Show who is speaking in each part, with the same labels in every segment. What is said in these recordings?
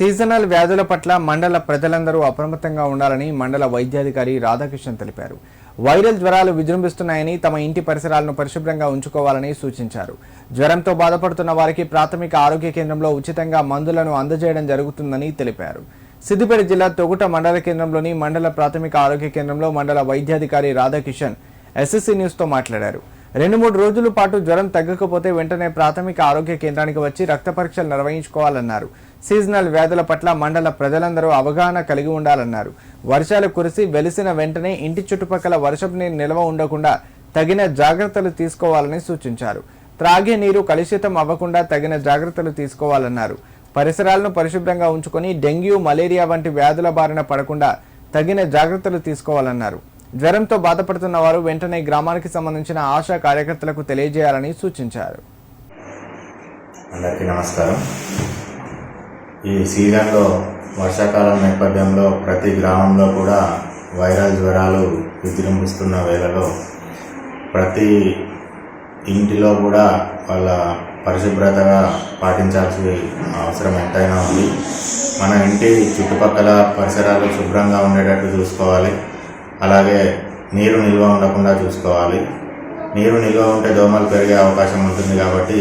Speaker 1: Seasonal వ్యాధుల పట్ల మండల ప్రజలందరూ అప్రమత్తంగా ఉండాలని మండల వైద్యాధికారి రాధాకృష్ణన్ తెలిపారు. వైరల్ జ్వరాలు విజృంభిస్తున్నాయని తమ ఇంటి పరిసరాలను పరిశుభ్రంగా ఉంచుకోవాలని సూచించారు. జ్వరంతో బాధపడుతున్న వారికి ప్రాథమిక ఆరోగ్య కేంద్రంలో ఉచితంగా మందులను అందజేయడం జరుగుతుందని తెలిపారు. సిద్దిపేట జిల్లా తొగుట మండల కేంద్రంలోని మండల ప్రాథమిక ఆరోగ్య కేంద్రంలో మండల వైద్యాధికారి రాధాకిషన్ ఎస్ఎస్సీ న్యూస్తో మాట్లాడారు. రెండు మూడు రోజుల పాటు జ్వరం తగ్గకపోతే వెంటనే ప్రాథమిక ఆరోగ్య కేంద్రానికి వచ్చి రక్త పరీక్షలు నిర్వహించుకోవాలన్నారు. సీజనల్ వ్యాధుల పట్ల మండల ప్రజలందరూ అవగాహన కలిగి ఉండాలన్నారు. వర్షాలు కురిసి వెలిసిన వెంటనే ఇంటి చుట్టుపక్కల వర్షపు నీరు నిల్వ ఉండకుండా తగిన జాగ్రత్తలు తీసుకోవాలని సూచించారు. త్రాగే నీరు కలుషితం అవ్వకుండా తగిన జాగ్రత్తలు తీసుకోవాలన్నారు. పరిసరాలను పరిశుభ్రంగా ఉంచుకొని డెంగ్యూ మలేరియా వంటి వ్యాధుల బారిన పడకుండా తగిన జాగ్రత్తలు తీసుకోవాలన్నారు. జ్వరంతో బాధపడుతున్న వారు వెంటనే గ్రామానికి సంబంధించిన ఆశా కార్యకర్తలకు తెలియజేయాలని సూచించారు.
Speaker 2: అందరికీ నమస్కారం. ఈ సీజన్లో వర్షాకాలం నేపథ్యంలో ప్రతి గ్రామంలో కూడా వైరల్ జ్వరాలు విజృంభిస్తున్న వేళలో ప్రతి ఇంటిలో కూడా వాళ్ళ పరిశుభ్రతగా పాటించాల్సిన అవసరం ఎంతైనా ఉంది. మన ఇంటి చుట్టుపక్కల పరిసరాలు శుభ్రంగా ఉండేటట్టు చూసుకోవాలి. అలాగే నీరు నిల్వ ఉండకుండా చూసుకోవాలి. నీరు నిల్వ ఉంటే దోమలు పెరిగే అవకాశం ఉంటుంది కాబట్టి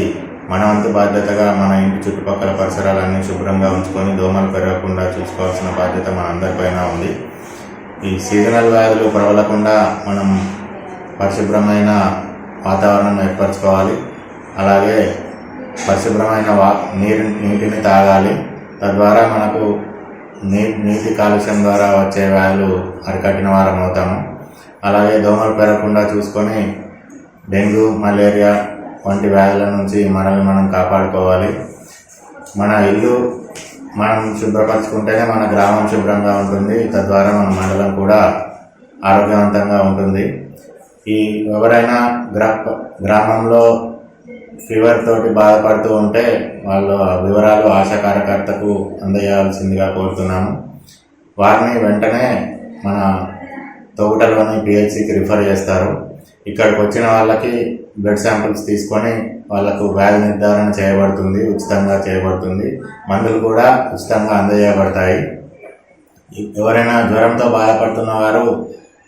Speaker 2: మన వంతు బాధ్యతగా మన ఇంటి చుట్టుపక్కల పరిసరాలన్నీ శుభ్రంగా ఉంచుకొని దోమలు పెరగకుండా చూసుకోవాల్సిన బాధ్యత మనందరిపైన ఉంది. ఈ సీజనల్ వ్యాధులు ప్రబలకుండా మనం పరిశుభ్రమైన వాతావరణం ఏర్పరచుకోవాలి. అలాగే పరిశుభ్రమైన వా నీరు నీటిని తాగాలి. తద్వారా మనకు నీ నీటి కాలుష్యం ద్వారా వచ్చే వ్యాధులు అరికట్టిన వారం అవుతాము. అలాగే దోమలు పెరగకుండా చూసుకొని డెంగ్యూ మలేరియా వంటి వ్యాధుల నుంచి మనల్ని మనం కాపాడుకోవాలి. మన ఇల్లు మనం శుభ్రపరచుకుంటేనే మన గ్రామం శుభ్రంగా ఉంటుంది. తద్వారా మన మండలం కూడా ఆరోగ్యవంతంగా ఉంటుంది. ఈ ఎవరైనా గ్రా గ్రామంలో ఫీవర్ తోటి బాధపడుతూ ఉంటే వాళ్ళ వివరాలు ఆశా కార్యకర్తకు అందజేయాల్సిందిగా కోరుతున్నాము. వారిని వెంటనే మన తోగుటలోని పిహెచ్సికి రిఫర్ చేస్తారు. ఇక్కడికి వచ్చిన వాళ్ళకి బ్లడ్ శాంపిల్స్ తీసుకొని వాళ్ళకు వ్యాధి నిర్ధారణ చేయబడుతుంది ఉచితంగా చేయబడుతుంది. మందులు కూడా ఉచితంగా అందజేయబడతాయి. ఎవరైనా జ్వరంతో బాధపడుతున్న వారు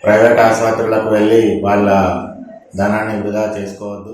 Speaker 2: ప్రైవేట్ ఆసుపత్రులకు వెళ్ళి వాళ్ళ ధనాన్ని వృధా చేసుకోవద్దు.